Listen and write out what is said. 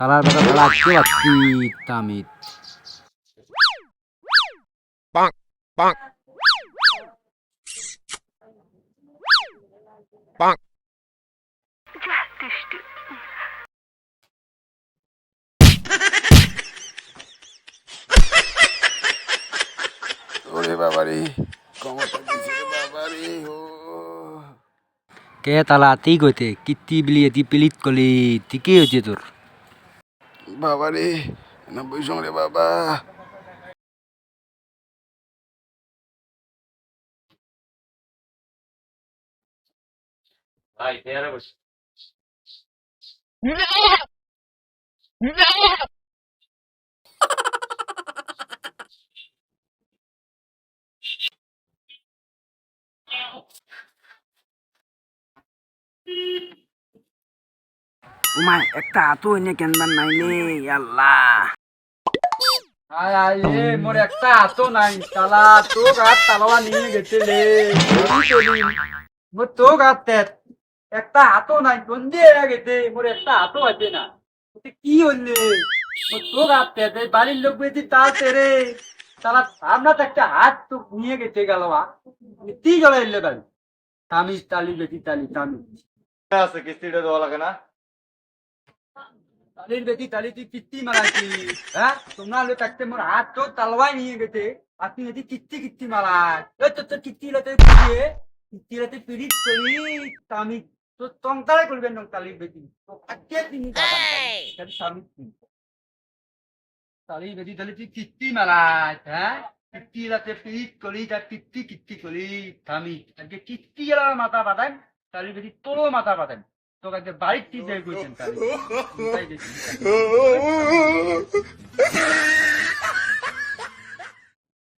তালার বেটা তালা আজকে তামিত ওরে বাবারে ও কে তালা তি কইতে কিত্তি বিলিয়ে তি পিলিত কলি তি কি হয়েছে তোর বাবারে নব্বই সং রে বাবা উমাই একটা হাতও এনে কেনবার নাইলে আল্লাহ। আয় আয় এ মোর একটা হাতও নাই। তালা তো গাত তালাওয়া নিয়ে গেছে লে। মোর তো গাত তেত একটা হাতও নাই গন্দি এরা গেছে? মোর একটা হাতও আছে না। কি হইলে? মোর তো গাত তেত এই বাড়ির লোক বেশি তাল তেরে তালা সামনা একটা হাত তো নিয়ে গেছে গেলবা তি গেলে এলে বাড়ি তামিজ তালি বেশি তালি তামিজ। আছে কিস্তিটা দেওয়া লাগে না। তালির বেটি তালি তুই কিত্তি মারাছি হ্যাঁ? তোমরা একটা মোর হাত তো তালবাই নিয়ে গেছে। আর তুই এটি কিত্তি কিত্তি মারাস ওই তো তোর কিত্তি লতে পিড়িয়ে কিত্তি লতে পিড়িত করি আমি তো তংতারে করবেন নং তালির বেটি। তো আজকে তিনি স্বামী তালির বেটি তালি তুই কিত্তি মারাস হ্যাঁ? কিত্তি লতে পিড়িত করি তার কিত্তি কিত্তি করি থামি আজকে কিত্তি মাথা বাঁধান তালির বেটি তোরও মাথা বাঁধান তোকে বাড়ির টিচার কইছেন তাই